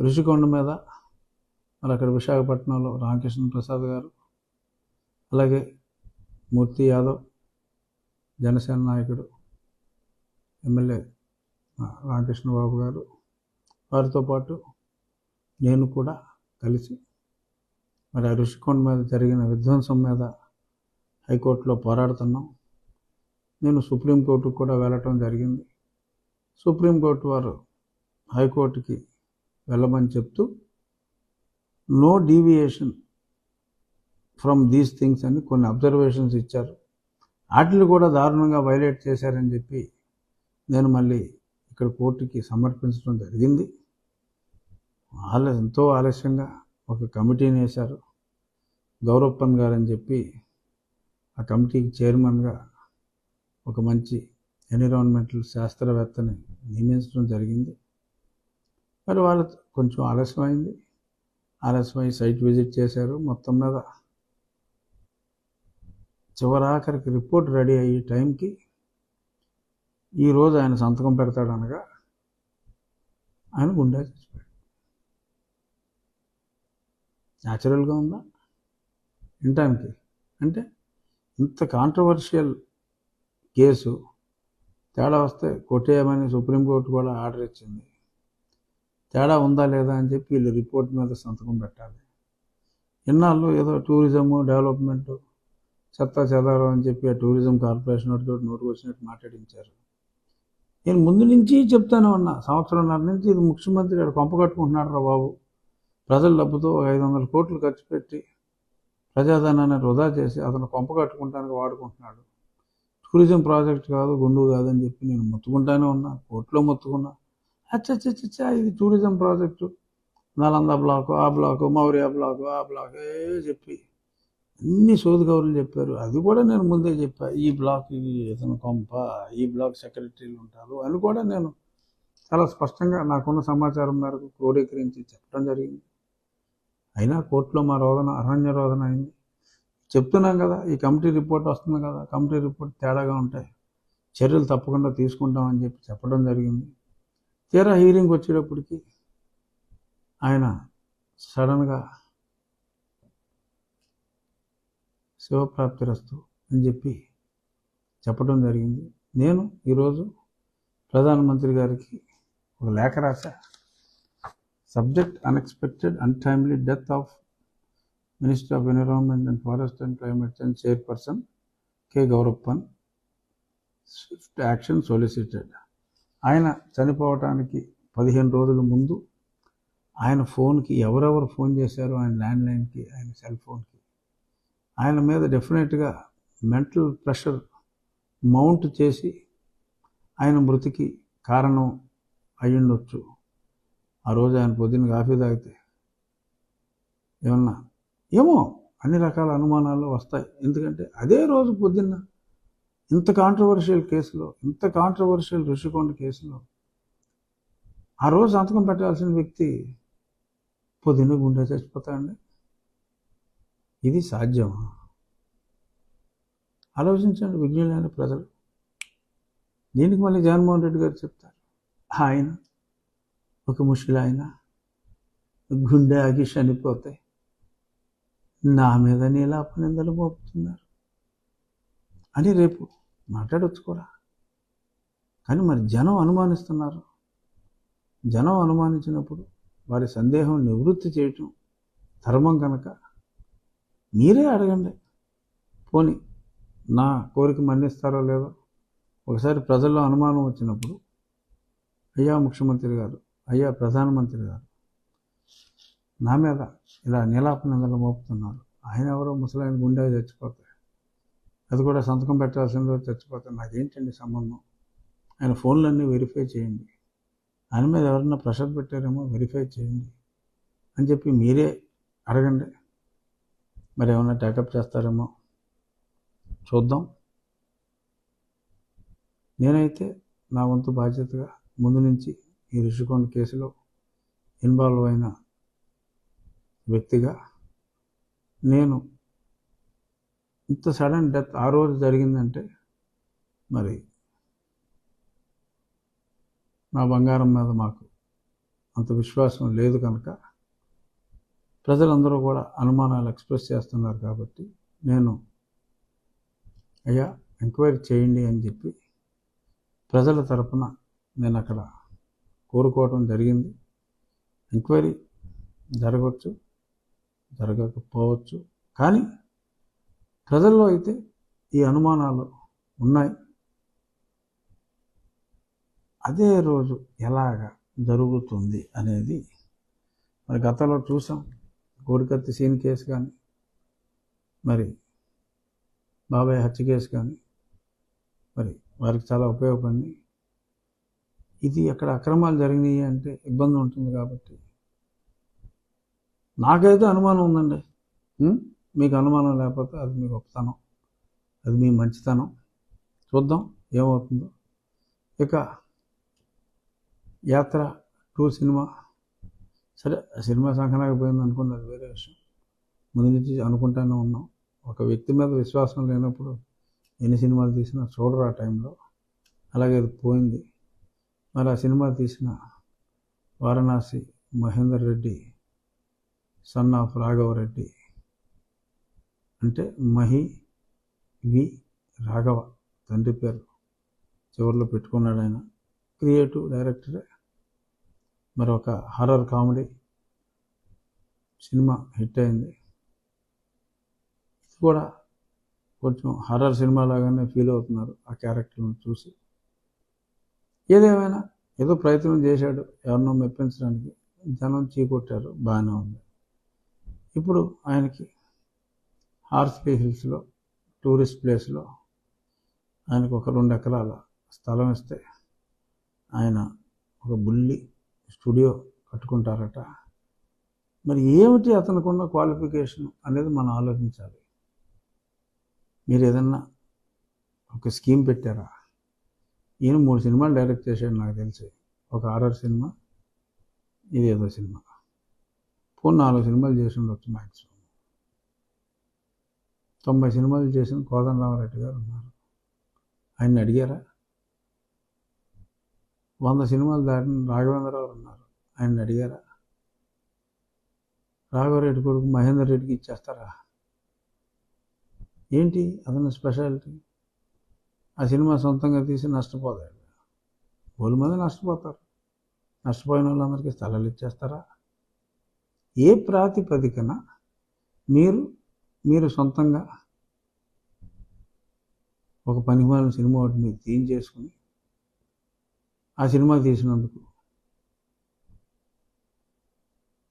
ఋషికొండ మీద మరి అక్కడ విశాఖపట్నంలో రామకృష్ణ ప్రసాద్ గారు అలాగే మూర్తి యాదవ్ జనసేన నాయకుడు ఎమ్మెల్యే రామకృష్ణబాబు రామకృష్ణ బాబు గారు వారితో పాటు నేను కూడా కలిసి మరి ఆ ఋషికొండ మీద జరిగిన విధ్వంసం మీద హైకోర్టులో పోరాడుతున్నాం. నేను సుప్రీంకోర్టుకు కూడా వెళ్ళటం జరిగింది. సుప్రీంకోర్టు వారు హైకోర్టుకి వెళ్ళమని చెప్తూ no deviation from these things అని కొన్ని అబ్జర్వేషన్స్ ఇచ్చారు. వాటిని కూడా దారుణంగా వైలేట్ చేశారని చెప్పి నేను మళ్ళీ ఇక్కడ కోర్టుకి సమర్పించడం జరిగింది. ఆల ఎంతో ఆలస్యంగా ఒక కమిటీని వేశారు. గౌరప్పన్ గారు అని చెప్పి ఆ కమిటీకి చైర్మన్గా ఒక మంచి ఎన్విరాన్మెంటల్ శాస్త్రవేత్తని నియమించడం జరిగింది. మరి వాళ్ళ కొంచెం ఆలస్యమైంది. ఆలస్యమై సైట్ విజిట్ చేశారు మొత్తం మీద. చివరాఖరికి రిపోర్ట్ రెడీ అయ్యే టైంకి ఈరోజు ఆయన సంతకం పెడతాడనగా ఆయన గుండె చచ్చిపోయాడు న్యాచురల్గా ఉందా? వినటానికి అంటే ఇంత కాంట్రవర్షియల్ కేసు తేడా వస్తే కొట్టేయమని సుప్రీంకోర్టు కూడా ఆర్డర్ ఇచ్చింది. తేడా ఉందా లేదా అని చెప్పి వీళ్ళు రిపోర్ట్ మీద సంతకం పెట్టాలి. ఇన్నాళ్ళు ఏదో టూరిజము డెవలప్మెంటు చెత్త చెదారం అని చెప్పి ఆ టూరిజం కార్పొరేషన్ వాటితో నోటుకు వచ్చినట్టు మాట్లాడించారు. నేను ముందు నుంచి చెప్తానే ఉన్నా సంవత్సరంన్నర నుంచి ఇది ముఖ్యమంత్రి గారు కొంప కట్టుకుంటున్నాడు రా బాబు. ప్రజల డబ్బుతో ఐదు వందల కోట్లు ఖర్చు పెట్టి ప్రజాధనాన్ని వృధా చేసి అతను కొంప కట్టుకుంటానికి వాడుకుంటున్నాడు. టూరిజం ప్రాజెక్ట్ కాదు గుండు కాదని చెప్పి నేను మొత్తుకుంటానే ఉన్నా కోర్టులో మొత్తుకున్నా. అచ్చచ్చచ్చా ఇది టూరిజం ప్రాజెక్టు నలంద బ్లాకు ఆ బ్లాకు మౌర్య బ్లాకు ఆ బ్లాక్ ఏ చెప్పి. అన్ని సోది కౌరులు చెప్పారు. అది కూడా నేను ముందే చెప్పా. ఈ బ్లాక్ ఇది ఇతను కొంప ఈ బ్లాక్ సెక్రటరీలు ఉంటారు అని కూడా నేను చాలా స్పష్టంగా నాకున్న సమాచారం మేరకు క్రోడీకరించి చెప్పడం జరిగింది. అయినా కోర్టులో మా రోదన అరణ్య రోదన అయింది. చెప్తున్నాం కదా ఈ కమిటీ రిపోర్ట్ వస్తుంది కదా కమిటీ రిపోర్ట్ తేడాగా ఉంటాయి. చర్యలు తప్పకుండా తీసుకుంటామని చెప్పి చెప్పడం జరిగింది. తీరా హీరింగ్ వచ్చేటప్పటికి ఆయన సడన్గా శివప్రాప్తిరస్తు అని చెప్పి చెప్పడం జరిగింది. నేను ఈరోజు ప్రధానమంత్రి గారికి ఒక లేఖ రాశా. Subject unexpected untimely death of minister of environment and forest and climate change chairperson K Gourappan. Swift action solicited. ఆయన చనిపోవటానికి పదిహేను రోజుల ముందు ఆయన ఫోన్కి ఎవరెవరు ఫోన్ చేశారో ఆయన ల్యాండ్లైన్కి ఆయన సెల్ ఫోన్కి. ఆయన మీద డెఫినెట్గా మెంటల్ ప్రెషర్ మౌంట్ చేసి ఆయన మృతికి కారణం అయ్యుండొచ్చు. ఆ రోజు ఆయన పొద్దున్న కాఫీ తాగితే ఏమన్నా ఏమో అన్ని రకాల అనుమానాలు వస్తాయి. ఎందుకంటే అదే రోజు పొద్దున్న ఇంత కాంట్రవర్షియల్ కేసులో ఇంత కాంట్రవర్షియల్ ఋషికొండ కేసులో ఆ రోజు సంతకం పెట్టాల్సిన వ్యక్తి పొద్దున్న గుండె చచ్చిపోతాడండి. ఇది సాధ్యమా? ఆలోచించండి విజ్ఞులైన ప్రజలు. దీనికి మళ్ళీ జగన్మోహన్ రెడ్డి గారు చెప్తారు. ఆయన ఒక ముషిల ఆయన గుండె ఆగి చనిపోతే నా మీద నీలాప నిందలు మోపుతున్నారు. అని రేపు మాట్లాడవచ్చు కూడా కానీ మరి జనం అనుమానిస్తున్నారు. జనం అనుమానించినప్పుడు వారి సందేహం నివృత్తి చేయటం ధర్మం కనుక మీరే అడగండి. పోని నా కోరిక మన్నిస్తారో లేదో? ఒకసారి ప్రజల్లో అనుమానం వచ్చినప్పుడు అయ్యా ముఖ్యమంత్రి గారు అయ్యా ప్రధానమంత్రి గారు నా మీద ఇలా నీలాపనందలు మోపుతున్నారు. ఆయన ఎవరో ముసలాయన గుండె చచ్చిపోతాయి అది కూడా సంతకం పెట్టాల్సిన చచ్చిపోతాను చచ్చిపోతాయి నాకేంటండి సంబంధం? ఆయన ఫోన్లన్నీ వెరిఫై చేయండి. ఆయన మీద ఎవరన్నా ప్రెషర్ పెట్టారేమో వెరిఫై చేయండి. అని చెప్పి మీరే అడగండి. మరి ఏమన్నా టేకప్ చేస్తారేమో చూద్దాం. నేనైతే నా వంతు బాధ్యతగా ముందు నుంచి ఈ రుషికొండ కేసులో ఇన్వాల్వ్ అయిన వ్యక్తిగా నేను ఇంత సడన్ డెత్ ఆ రోజు జరిగిందంటే మరి నా బంగారం మీద మాకు అంత విశ్వాసం లేదు కనుక ప్రజలందరూ కూడా అనుమానాలు ఎక్స్ప్రెస్ చేస్తున్నారు కాబట్టి నేను అయ్యా ఎంక్వైరీ చేయండి అని చెప్పి ప్రజల తరపున నేను అక్కడ కోరుకోవడం జరిగింది. ఎంక్వైరీ జరగవచ్చు జరగకపోవచ్చు. కానీ ప్రజల్లో అయితే ఈ అనుమానాలు ఉన్నాయి. అదే రోజు ఎలాగ జరుగుతుంది అనేది మరి గతంలో చూసాం. కోడికత్తి సీన్ కేసు కానీ మరి బాబాయ్ హత్య కేసు కానీ మరి వారికి చాలా ఉపయోగపడింది. ఇది అక్కడ అక్రమాలు జరిగినాయి అంటే ఇబ్బంది ఉంటుంది కాబట్టి. నాకైతే అనుమానం ఉందండి. మీకు అనుమానం లేకపోతే అది మీ గొప్పతనం అది మీ మంచితనం. చూద్దాం ఏమవుతుందో. ఇక యాత్ర టూ సినిమా. సరే సినిమా సంకనాకి పోయింది అనుకున్నది అది వేరే విషయం. ముందు నుంచి అనుకుంటానే ఉన్నాం. ఒక వ్యక్తి మీద విశ్వాసం లేనప్పుడు ఎన్ని సినిమాలు తీసినా చూడరు ఆ టైంలో. అలాగే అది పోయింది. మరి ఆ సినిమా తీసిన వారణాసి మహేందర్ రెడ్డి సన్ ఆఫ్ రాఘవరెడ్డి అంటే మహి వి రాఘవ తండ్రి పేరు. చివరిలో పెట్టుకున్నాడు ఆయన. క్రియేటివ్ డైరెక్టరే. మరి ఒక హర్రర్ కామెడీ సినిమా హిట్ అయింది. ఇది కూడా కొంచెం హర్రర్ సినిమా లాగానే ఫీల్ అవుతున్నారు ఆ క్యారెక్టర్ని చూసి. ఏదేమైనా ఏదో ప్రయత్నం చేశాడు ఎవరినో మెప్పించడానికి. జనం చీకొట్టారు. బాగానే ఉంది. ఇప్పుడు ఆయనకి ఆర్సీపీ హిల్స్లో టూరిస్ట్ ప్లేస్లో ఆయనకు ఒక రెండు ఎకరాల స్థలం ఇస్తే ఆయన ఒక బుల్లి స్టూడియో కట్టుకుంటారట. మరి ఏమిటి అతనుకున్న క్వాలిఫికేషన్ అనేది మనం ఆలోచించాలి. మీరు ఏదన్నా ఒక స్కీమ్ పెట్టారా? ఈయన మూడు సినిమాలు డైరెక్ట్ చేశాడు నాకు తెలిసి. ఒక ఆర్ఆర్ సినిమా ఇది ఏదో సినిమా. పోనీ నాలుగు సినిమాలు చేసి ఉండొచ్చు మ్యాక్సిమం తొంభై సినిమాలు చేసిన కోదండరామరెడ్డి గారు ఉన్నారు. ఆయన్ని అడిగారా? వంద సినిమాలు దాటిన రాఘవేంద్రరావు ఉన్నారు. ఆయన్ని అడిగారా? రాఘవరెడ్డి కొడుకు మహేందర్ రెడ్డికి ఇచ్చేస్తారా? ఏంటి అతని స్పెషాలిటీ? ఆ సినిమా సొంతంగా తీసి నష్టపోతాడు. బోలు మంది నష్టపోతారు. నష్టపోయిన వాళ్ళందరికీ స్థలాలు ఇచ్చేస్తారా? ఏ ప్రాతిపదికన మీరు మీరు సొంతంగా ఒక పనిమాలిన సినిమా ఒకటి మీరు తీన్ చేసుకుని ఆ సినిమా తీసినందుకు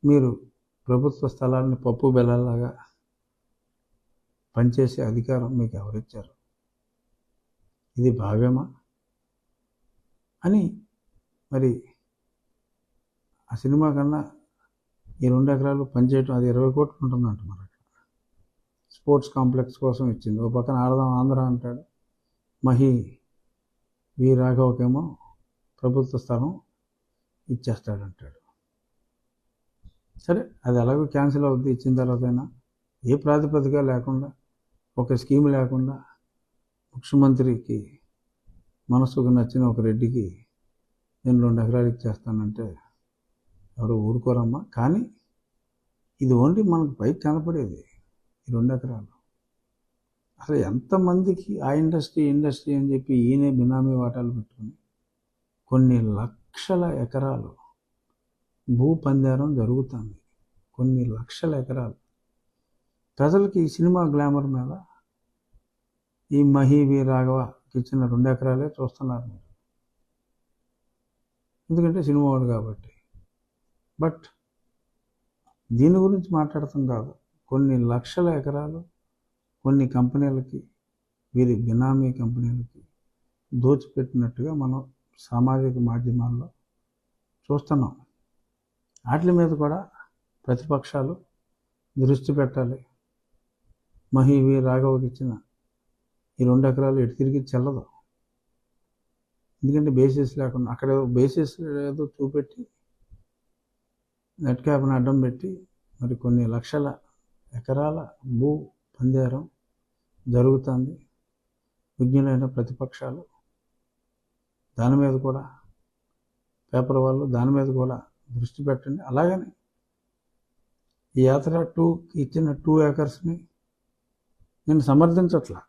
మీరు ప్రభుత్వ స్థలాన్ని పప్పు బెల్లలాగా పనిచేసే అధికారం మీకు ఎవరిచ్చారు? ఇది భావ్యమా? అని మరి ఆ సినిమా కన్నా ఈ రెండు ఎకరాలు పనిచేయటం అది ఇరవై కోట్లు ఉంటుందంట మరి. స్పోర్ట్స్ కాంప్లెక్స్ కోసం ఇచ్చింది. ఓ పక్కన ఆడదాం ఆంధ్ర అంటాడు. మహి వి రాఘవకేమో ప్రభుత్వ స్థలం ఇచ్చేస్తాడంటాడు. సరే అది ఎలాగో క్యాన్సిల్ అవుద్ది ఇచ్చిన తర్వాతైనా. ఏ ప్రాతిపదిక లేకుండా ఒక స్కీమ్ లేకుండా ముఖ్యమంత్రికి మనసుకు నచ్చిన ఒక రెడ్డికి నేను రెండు ఎకరాలు ఇచ్చేస్తానంటే ఎవరు ఊరుకోరమ్మా. కానీ ఇది ఓన్లీ మనకు పైకి కనపడేది. ఈ రెండు ఎకరాలు. అసలు ఎంతమందికి ఆ ఇండస్ట్రీ ఇండస్ట్రీ అని చెప్పి ఈయనే బినామీ వాటాలు పెట్టుకుని కొన్ని లక్షల ఎకరాలు భూ పందారం జరుగుతుంది. కొన్ని లక్షల ఎకరాలు. ప్రజలకి ఈ సినిమా గ్లామర్ మీద ఈ మహీవి రాఘవకి ఇచ్చిన రెండు ఎకరాలే చూస్తున్నారు మీరు. ఎందుకంటే సినిమా వాడు కాబట్టి. బట్ దీని గురించి మాట్లాడతాం కాదు. కొన్ని లక్షల ఎకరాలు కొన్ని కంపెనీలకి వీరి బినామీ కంపెనీలకి దోచిపెట్టినట్టుగా మనం సామాజిక మాధ్యమాల్లో చూస్తున్నాం. వాటి మీద కూడా ప్రతిపక్షాలు దృష్టి పెట్టాలి. మహివి రాఘవకి ఇచ్చిన ఈ రెండు ఎకరాలు ఎటు తిరిగి చెల్లదు. ఎందుకంటే బేసిస్ లేకుండా అక్కడ ఏదో బేసిస్ ఏదో చూపెట్టి నెట్ క్యాప్ని అడ్డం పెట్టి మరి కొన్ని లక్షల ఎకరాల భూ పందేరం జరుగుతుంది. విజ్ఞులైన ప్రతిపక్షాలు దాని మీద కూడా పేపర్ వాళ్ళు దాని మీద కూడా దృష్టి పెట్టండి. అలాగని ఈ యాత్ర టూ ఇచ్చిన టూ ఏకర్స్ని నేను సమర్థించట్లా.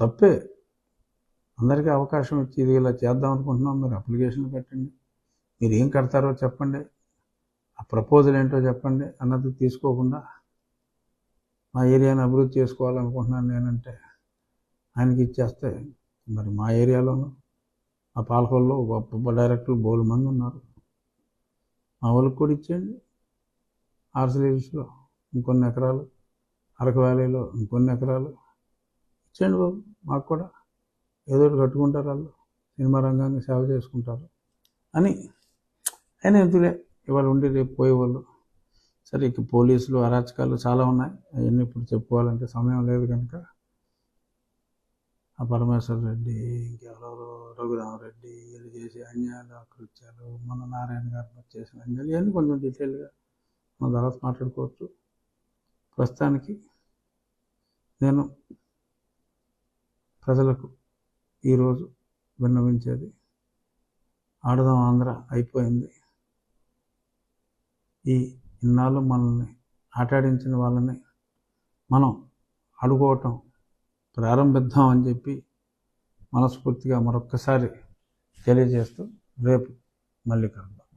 తప్పే. అందరికీ అవకాశం ఇచ్చి ఇది ఇలా చేద్దాం అనుకుంటున్నాం. మీరు అప్లికేషన్ పెట్టండి. మీరు ఏం కడతారో చెప్పండి. ఆ ప్రపోజల్ ఏంటో చెప్పండి. అన్నది తీసుకోకుండా మా ఏరియాని అభివృద్ధి చేసుకోవాలనుకుంటున్నాను నేనంటే ఆయనకి ఇచ్చేస్తే మరి మా ఏరియాలోనూ మా పాలకొల్లో గొప్ప డైరెక్టర్లు బోలు మంది ఉన్నారు. మా వాళ్ళకి కూడా ఇచ్చేయండి. ఆర్సిలీస్లో ఇంకొన్ని ఎకరాలు అరకు వ్యాలీలో ఇంకొన్ని ఎకరాలు ఇచ్చేయండి బాబు. మాకు కూడా ఏదో ఒకటి కట్టుకుంటారు వాళ్ళు. సినిమా రంగాన్ని సేవ చేసుకుంటారు అని. ఆయన ఎందులే ఇవాళ ఉండి రేపు పోయేవాళ్ళు. సరే ఇక పోలీసులు అరాచకాలు చాలా ఉన్నాయి. అవన్నీ ఇప్పుడు చెప్పుకోవాలంటే సమయం లేదు కనుక. ఆ పరమేశ్వర రెడ్డి ఇంకెవరెవరు రఘురామరెడ్డి వీళ్ళు చేసే అన్యాయాలు అకృత్యాలు మన నారాయణ గారు చేసిన అన్యాయాలు ఇవన్నీ కొంచెం డీటెయిల్గా మన తర్వాత మాట్లాడుకోవచ్చు. ప్రస్తుతానికి నేను ప్రజలకు ఈరోజు విన్నవించేది ఆడదాం ఆంధ్ర అయిపోయింది. ఈ ఇన్నాళ్ళు మనల్ని ఆటాడించిన వాళ్ళని మనం ఆడుకోవటం ప్రారంభిద్దాం అని చెప్పి మనస్ఫూర్తిగా మరొక్కసారి తెలియజేస్తూ రేపు మళ్ళీ కలుద్దాం.